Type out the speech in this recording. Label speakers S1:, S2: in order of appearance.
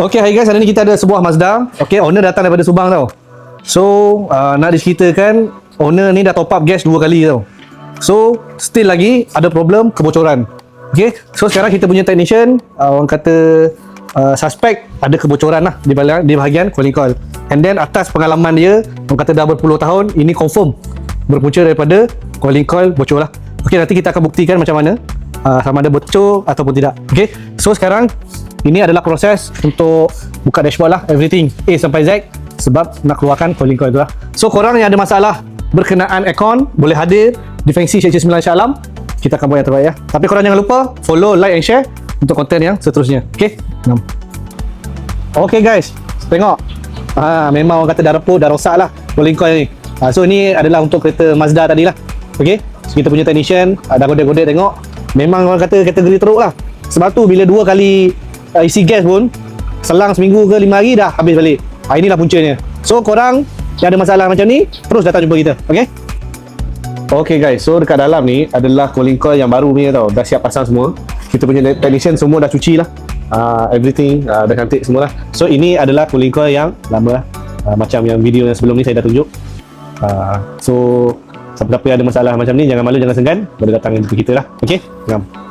S1: Okay, hi guys. Hari ni kita ada sebuah Mazda. Okay, owner datang daripada Subang tau. So, uh, nak diceritakan, owner ni dah top up gas dua kali tau. So, still lagi ada problem kebocoran. Okay, so sekarang kita punya technician, uh, orang kata uh, suspect ada kebocoran lah di, bahagian, di bahagian calling call. And then atas pengalaman dia, orang kata dah berpuluh tahun, ini confirm berpunca daripada calling call bocor lah. Okay, nanti kita akan buktikan macam mana uh, sama ada bocor ataupun tidak. Okay, so sekarang ini adalah proses untuk buka dashboard lah, everything A sampai Z sebab nak keluarkan calling call tu lah. So korang yang ada masalah berkenaan aircon boleh hadir di Fengsi Syekh 9 Shah Alam kita akan buat yang terbaik ya. Tapi korang jangan lupa follow, like and share untuk konten yang seterusnya. Okay? Jom. Okay guys, tengok. Ha, memang orang kata dah repuh, dah rosak lah calling call ni. Ha, so ni adalah untuk kereta Mazda tadi lah. Okay? So, kita punya technician ha, dah godek-godek tengok. Memang orang kata kategori teruk lah. Sebab tu bila dua kali uh, isi gas pun, selang seminggu ke lima hari dah habis balik. Ha, inilah puncanya. So korang yang ada masalah macam ni, terus datang jumpa kita. Okay? Okay guys, so dekat dalam ni adalah calling call yang baru ni tau. Dah siap pasang semua. Kita punya technician semua dah cuci lah. Uh, everything uh, dah cantik semua lah. So ini adalah calling call yang lama lah. Uh, macam yang video yang sebelum ni saya dah tunjuk. Uh, so siapa-siapa yang ada masalah macam ni jangan malu jangan segan boleh datang jumpa kita lah. Okay? Ngam.